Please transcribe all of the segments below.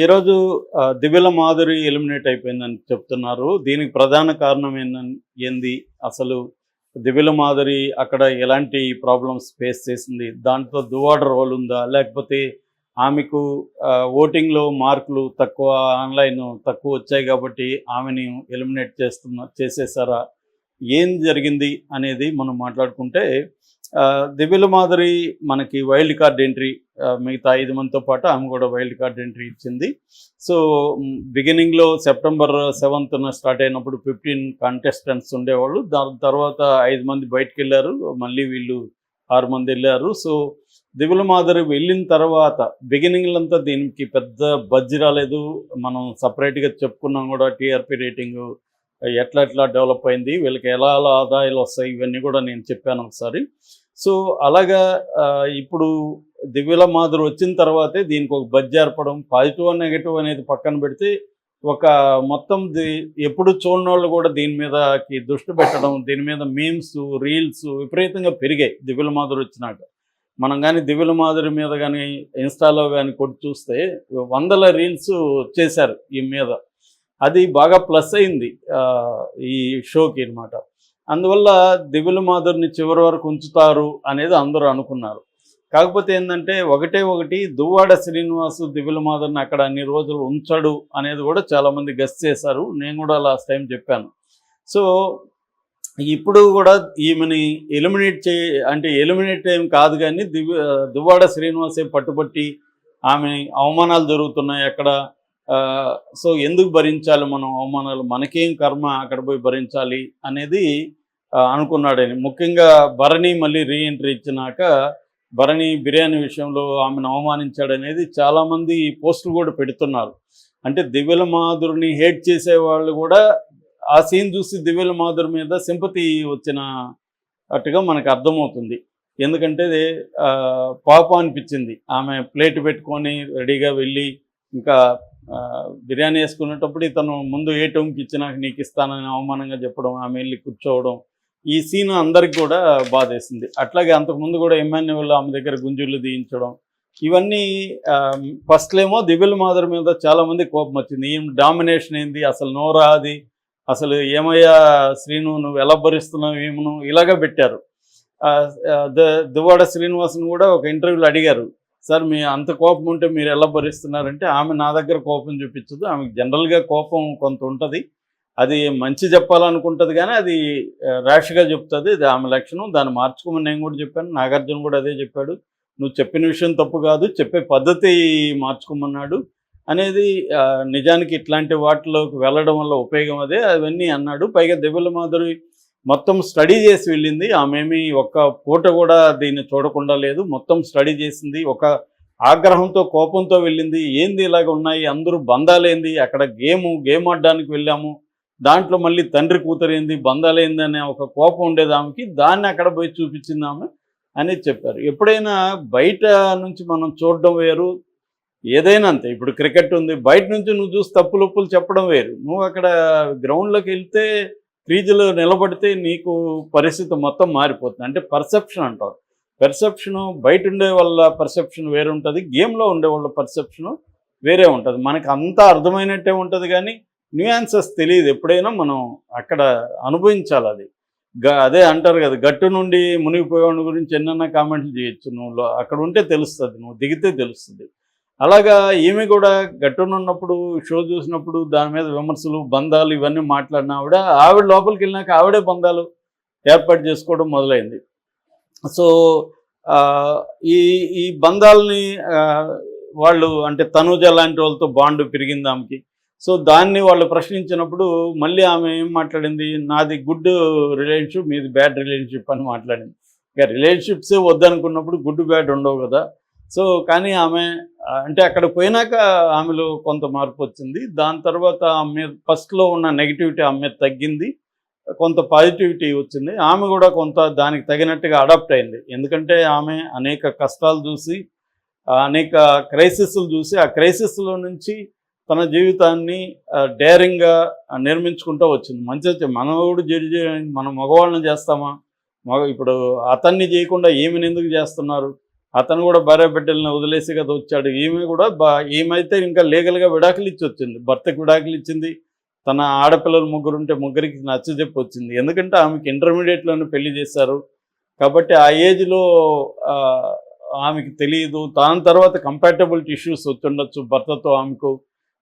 ఈరోజు దివ్యల మాధురి ఎలిమినేట్ అయిపోయిందని చెప్తున్నారు. దీనికి ప్రధాన కారణం ఏందని ఏంది? అసలు దివ్యల మాధురి అక్కడ ఎలాంటి ప్రాబ్లమ్స్ ఫేస్ చేసింది? దాంట్లో దువాడ రోల్ ఉందా? లేకపోతే ఆమెకు ఓటింగ్లో మార్కులు తక్కువ ఆన్లైన్ తక్కువ వచ్చాయి కాబట్టి ఆమెని ఎలిమినేట్ చేస్తున్న చేసేసారా? ఏం జరిగింది అనేది మనం మాట్లాడుకుంటే దివ్యుల మాదిరి మనకి వైల్డ్ కార్డ్ ఎంట్రీ మిగతా ఐదు మందితో పాటు ఆమె కూడా వైల్డ్ కార్డ్ ఎంట్రీ ఇచ్చింది. సో బిగినింగ్లో సెప్టెంబర్ సెవెంత్న స్టార్ట్ అయినప్పుడు ఫిఫ్టీన్ కాంటెస్టెంట్స్ ఉండేవాళ్ళు. దాని తర్వాత ఐదు మంది బయటకు వెళ్ళారు మళ్ళీ వీళ్ళు ఆరు మంది వెళ్ళారు. సో దిగుల మాదిరి వెళ్ళిన తర్వాత బిగినింగ్లంతా దీనికి పెద్ద బజ్జి రాలేదు. మనం సపరేట్గా చెప్పుకున్నాం కూడా టీఆర్పీ రేటింగ్ ఎట్లా ఎట్లా డెవలప్ అయింది వీళ్ళకి ఎలా ఎలా ఆదాయాలు వస్తాయి ఇవన్నీ కూడా నేను చెప్పాను ఒకసారి. సో అలాగా ఇప్పుడు దివ్యల మాధురి వచ్చిన తర్వాతే దీనికి ఒక బజ్జి ఏర్పడం పాజిటివ్ నెగిటివ్ అనేది పక్కన పెడితే ఒక మొత్తం ది- ఎప్పుడు చూడని వాళ్ళు కూడా దీని మీదకి దృష్టి పెట్టడం దీని మీద మీమ్స్ రీల్స్ విపరీతంగా పెరిగాయి దివ్యల మాధురి వచ్చినాక. మనం కానీ దివ్యల మాధురి మీద కానీ ఇన్స్టాలో కానీ కొట్టి చూస్తే వందల రీల్స్ చేశారు ఈ మీద. అది బాగా ప్లస్ అయింది ఈ షోకి అనమాట అందువల్ల దివ్యల మాధురిని చివరి వరకు ఉంచుతారు అనేది అందరూ అనుకున్నారు. కాకపోతే ఏంటంటే ఒకటే ఒకటి దువ్వాడ శ్రీనివాసు దివ్యల మాధురిని అక్కడ అన్ని రోజులు ఉంచడు అనేది కూడా చాలామంది గెస్ చేశారు. నేను కూడా లాస్ట్ టైం చెప్పాను. సో ఇప్పుడు కూడా ఈమెని ఎలిమినేట్ చే అంటే ఎలిమినేట్ ఏం కాదు కానీ దివ్య దువ్వాడ శ్రీనివాసే పట్టుబట్టి ఆమె అవమానాలు జరుగుతున్నాయి అక్కడ. సో ఎందుకు భరించాలి మనం అవమానాలు? మనకేం కర్మ అక్కడ పోయి భరించాలి అనేది అనుకున్నాడని ముఖ్యంగా భరణి మళ్ళీ రీఎంట్రీ ఇచ్చినాక భరణి బిర్యానీ విషయంలో ఆమెను అవమానించాడనేది చాలామంది పోస్టులు కూడా పెడుతున్నారు. అంటే దివ్యల మాధురిని హేట్ చేసే వాళ్ళు కూడా ఆ సీన్ చూసి దివ్యల మాధురి మీద సింపతి వచ్చిన అట్టుగా మనకు అర్థమవుతుంది. ఎందుకంటే పాప పాపం అనిపించింది. ఆమె ప్లేట్ పెట్టుకొని రెడీగా వెళ్ళి ఇంకా బిర్యానీ వేసుకునేటప్పుడు ఇతను ముందు ఏ టైంకి ఇచ్చినాక నీకు ఇస్తానని అవమానంగా చెప్పడం ఆమె వెళ్ళి కూర్చోవడం ఈ సీన్ అందరికి కూడా బాధేసింది అట్లాగే అంతకుముందు కూడా ఎమ్మాన్యువల్ ఆమె దగ్గర గుంజులు తీయించడం ఇవన్నీ ఫస్ట్లేమో దివ్యల మాధురి మీద చాలామంది కోపం వచ్చింది. ఏం డామినేషన్ ఏంది? అసలు నోరాది అసలు ఏమయ్యా శ్రీను నువ్వు ఎలా భరిస్తున్నావు ఏమను ఇలాగా పెట్టారు. దువ్వాడ శ్రీనివాసన్ కూడా ఒక ఇంటర్వ్యూలో అడిగారు. సార్ మీ అంత కోపం ఉంటే మీరు ఎలా భరిస్తున్నారంటే ఆమె నా దగ్గర కోపం చూపించదు. ఆమెకు జనరల్గా కోపం కొంత ఉంటుంది. అది మంచి చెప్పాలనుకుంటుంది కానీ అది ర్యాష్గా చెప్తుంది. ఇది ఆమె లక్షణం. దాన్ని మార్చుకోమని నేను కూడా చెప్పాను. నాగార్జున కూడా అదే చెప్పాడు. నువ్వు చెప్పిన విషయం తప్పు కాదు. చెప్పే పద్ధతి మార్చుకోమన్నాడు అనేది నిజానికి ఇట్లాంటి వాటిలోకి వెళ్ళడం వల్ల ఉపయోగం అదే. అవన్నీ అన్నాడు. పైగా దివ్యల మాధురి మొత్తం స్టడీ చేసి వెళ్ళింది. ఆమెమి ఒక్క పూట కూడా దీన్ని చూడకుండా లేదు. మొత్తం స్టడీ చేసింది. ఒక ఆగ్రహంతో కోపంతో వెళ్ళింది. ఏంది ఇలాగ ఉన్నాయి? అందరూ బంధాలేంది? అక్కడ గేము గేమ్ ఆడడానికి వెళ్ళాము. దాంట్లో మళ్ళీ తండ్రి కూతురేంది బంధాలేంది అనే ఒక కోపం ఉండేది ఆమెకి. దాన్ని అక్కడ పోయి చూపించింది ఆమె అని చెప్పారు. ఎప్పుడైనా బయట నుంచి మనం చూడడం వేరు. ఏదైనా అంతే. ఇప్పుడు క్రికెట్ ఉంది. బయట నుంచి నువ్వు చూసి తప్పులప్పులు చెప్పడం వేరు. నువ్వు అక్కడ గ్రౌండ్లోకి వెళ్తే క్రీజులో నిలబడితే నీకు పరిస్థితి మొత్తం మారిపోతుంది. అంటే పర్సెప్షన్ అంటారు. పర్సెప్షన్ బయట ఉండే వాళ్ళ పర్సెప్షన్ వేరే ఉంటుంది. గేమ్లో ఉండే వాళ్ళ పర్సెప్షన్ వేరే ఉంటుంది. మనకు అంతా అర్థమైనట్టే ఉంటుంది కానీ న్యూయాన్సెస్ తెలియదు. ఎప్పుడైనా మనం అక్కడ అనుభవించాలి అది. గ అదే అంటారు కదా గట్టు నుండి మునిగిపోయేవాడి గురించి ఎన్నన్నా కామెంట్లు చేయొచ్చు. నువ్వు అక్కడ ఉంటే తెలుస్తుంది. నువ్వు దిగితే తెలుస్తుంది. అలాగా ఈమె కూడా గట్టునున్నప్పుడు షో చూసినప్పుడు దాని మీద విమర్శలు బంధాలు ఇవన్నీ మాట్లాడిన ఆవిడ ఆవిడ లోపలికి వెళ్ళినాక ఆవిడే బంధాలు ఏర్పాటు చేసుకోవడం మొదలైంది. సో ఈ ఈ బంధాలని వాళ్ళు అంటే తనుజ లాంటి వాళ్ళతో బాండ్ పెరిగింది ఆమెకి. సో దాన్ని వాళ్ళు ప్రశ్నించినప్పుడు మళ్ళీ ఆమె ఏం మాట్లాడింది? నాది గుడ్ రిలేషన్షిప్ మీది బ్యాడ్ రిలేషన్షిప్ అని మాట్లాడింది. ఇక రిలేషన్షిప్సే వద్దనుకున్నప్పుడు గుడ్ బ్యాడ్ ఉండవు కదా. సో కానీ ఆమె అంటే అక్కడ పోయినాక ఆమెలో కొంత మార్పు వచ్చింది. దాని తర్వాత ఆమె ఫస్ట్లో ఉన్న నెగిటివిటీ ఆమె తగ్గింది. కొంత పాజిటివిటీ వచ్చింది. ఆమె కూడా కొంత దానికి తగినట్టుగా అడాప్ట్ అయింది. ఎందుకంటే ఆమె అనేక కష్టాలు చూసి అనేక క్రైసిస్లు చూసి ఆ క్రైసిస్లో నుంచి తన జీవితాన్ని డేరింగ్గా నిర్మించుకుంటూ వచ్చింది. మంచి మనం కూడా జడ్జి మనం మగవాళ్ళని చేస్తామా? మగ ఇప్పుడు అతన్ని చేయకుండా ఏమిని ఎందుకు చేస్తున్నారు? అతను కూడా భార్య బిడ్డలను వదిలేసి కదా వచ్చాడు. ఈమె కూడా బా ఈమె ఇంకా లీగల్గా విడాకులు ఇచ్చి వచ్చింది. భర్తకు విడాకులు ఇచ్చింది. తన ఆడపిల్లలు ముగ్గురు ఉంటే ముగ్గురికి నచ్చజెప్పి వచ్చింది. ఎందుకంటే ఆమెకి ఇంటర్మీడియట్లోనే పెళ్ళి చేశారు. కాబట్టి ఆ ఏజ్లో ఆమెకి తెలియదు దాని తర్వాత కంపాటబిలిటీ ఇష్యూస్ వచ్చుండొచ్చు భర్తతో ఆమెకు.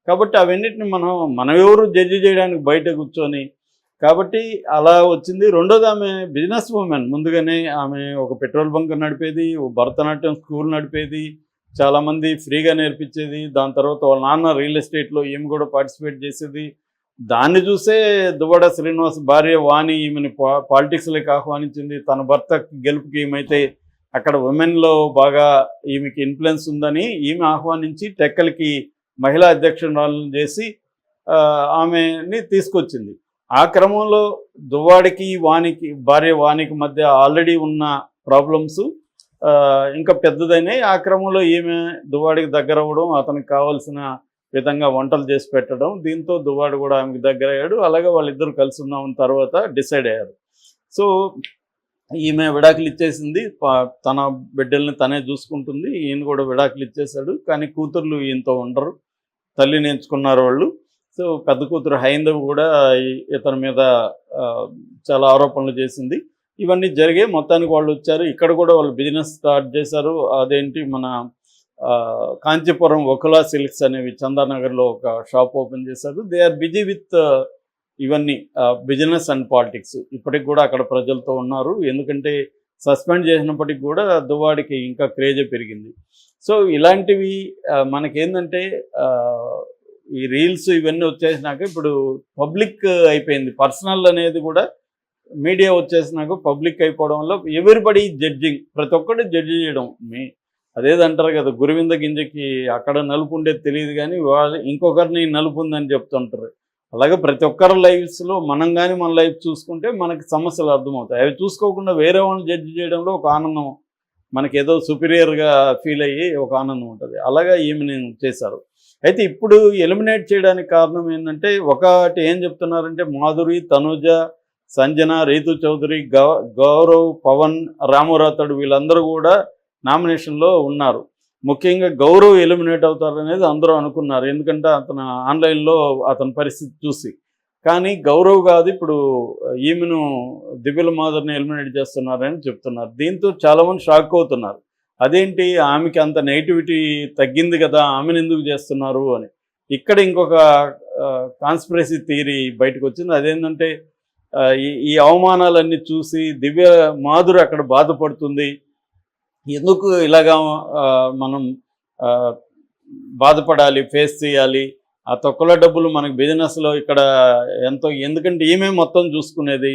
కాబట్టి అవన్నిటిని మనం మనం ఎవరు జడ్జి చేయడానికి బయట కూర్చొని కాబట్టి అలా వచ్చింది. రెండోది ఆమె బిజినెస్ ఉమెన్ ముందుగానే ఆమె ఒక పెట్రోల్ బంక్ నడిపేది ఓ భరతనాట్యం స్కూల్ నడిపేది చాలామంది ఫ్రీగా నేర్పించేది. దాని తర్వాత వాళ్ళ నాన్న రియల్ ఎస్టేట్లో ఈమె కూడా పార్టిసిపేట్ చేసేది. దాన్ని చూసే దువ్వాడ శ్రీనివాస్ భార్య వాణి ఈమెని పా పాలిటిక్స్లోకి ఆహ్వానించింది. తన భర్త గెలుపుకి ఏమైతే అక్కడ ఉమెన్లో బాగా ఈమెకి ఇన్ఫ్లుయెన్స్ ఉందని ఈమె ఆహ్వానించి టెక్కలకి మహిళా అధ్యక్షురాలను చేసి ఆమెని తీసుకొచ్చింది. ఆ క్రమంలో దువ్వాడికి వానికి భార్య వానికి మధ్య ఆల్రెడీ ఉన్న ప్రాబ్లమ్స్ ఇంకా పెద్దదైనాయి. ఆ క్రమంలో ఈమె దువ్వాడికి దగ్గర అవ్వడం అతనికి కావాల్సిన విధంగా వంటలు చేసి పెట్టడం దీంతో దువ్వాడు కూడా ఆమెకి దగ్గర అయ్యాడు. అలాగే వాళ్ళిద్దరు కలిసి ఉన్నామని తర్వాత డిసైడ్ అయ్యారు. సో ఈమె విడాకులు ఇచ్చేసింది. తన బిడ్డల్ని తనే చూసుకుంటుంది. ఈయన కూడా విడాకులు ఇచ్చేశాడు. కానీ కూతుర్లు ఈయనతో ఉండరు. తల్లిని ఎంచుకున్నారు వాళ్ళు. సో పెద్ద కూతురు హైందవ్ కూడా ఇతని మీద చాలా ఆరోపణలు చేసింది. ఇవన్నీ జరిగే మొత్తానికి వాళ్ళు వచ్చారు. ఇక్కడ కూడా వాళ్ళు బిజినెస్ స్టార్ట్ చేశారు. అదేంటి మన కాంచీపురం ఒకలా సిల్క్స్ అనేవి చందానగర్లో ఒక షాప్ ఓపెన్ చేశారు. దే ఆర్ బిజీ విత్ ఇవన్నీ బిజినెస్ అండ్ పాలిటిక్స్. ఇప్పటికి కూడా అక్కడ ప్రజలతో ఉన్నారు. ఎందుకంటే సస్పెండ్ చేసినప్పటికి కూడా దువ్వాడికి ఇంకా క్రేజ్ పెరిగింది. సో ఇలాంటివి మనకేందంటే ఈ రీల్స్ ఇవన్నీ వచ్చేసినాక ఇప్పుడు పబ్లిక్ అయిపోయింది. పర్సనల్ అనేది కూడా మీడియా వచ్చేసినాక పబ్లిక్ అయిపోవడం వల్ల ఎవరిబడి జడ్జింగ్ ప్రతి ఒక్కటి జడ్జి చేయడం. మీ అదేదంటారు కదా గురువింద గింజకి అక్కడ నలుపు ఉండేది తెలియదు కానీ వాళ్ళు ఇంకొకరిని నలుపు ఉందని చెప్తుంటారు. అలాగే ప్రతి ఒక్కరి లైఫ్స్లో మనం కానీ మన లైఫ్ చూసుకుంటే మనకి సమస్యలు అర్థమవుతాయి. అవి చూసుకోకుండా వేరే వాళ్ళని జడ్జి చేయడంలో ఒక ఆనందం మనకి ఏదో సుపీరియర్గా ఫీల్ అయ్యి ఒక ఆనందం ఉంటుంది. అలాగా నేను చేశారు. అయితే ఇప్పుడు ఎలిమినేట్ చేయడానికి కారణం ఏంటంటే ఒకటి ఏం చెప్తున్నారంటే మాధురి తనుజ సంజన రీతు చౌదరి గౌ- గౌరవ్ పవన్ రామరాతడు వీళ్ళందరూ కూడా నామినేషన్లో ఉన్నారు. ముఖ్యంగా గౌరవ్ ఎలిమినేట్ అవుతారనేది అందరూ అనుకున్నారు. ఎందుకంటే అతను ఆన్లైన్లో అతని పరిస్థితి చూసి. కానీ గౌరవ్ కాదు ఇప్పుడు ఈమెను దివ్యుల మాధురిని ఎలిమినేట్ చేస్తున్నారని చెప్తున్నారు. దీంతో చాలామంది షాక్ అవుతున్నారు. అదేంటి ఆమెకి అంత నెగిటివిటీ తగ్గింది కదా ఆమెను ఎందుకు చేస్తున్నారు అని. ఇక్కడ ఇంకొక కాన్స్పిరసీ థియరీ బయటకు వచ్చింది. అదేంటంటే ఈ అవమానాలన్నీ చూసి దివ్య మాధురి అక్కడ బాధపడుతుంది. ఎందుకు ఇలాగా మనం బాధపడాలి ఫేస్ చేయాలి? ఆ తొక్కల డబ్బులు మనకి బిజినెస్లో ఇక్కడ ఎంతో ఎందుకంటే ఈమె మొత్తం చూసుకునేది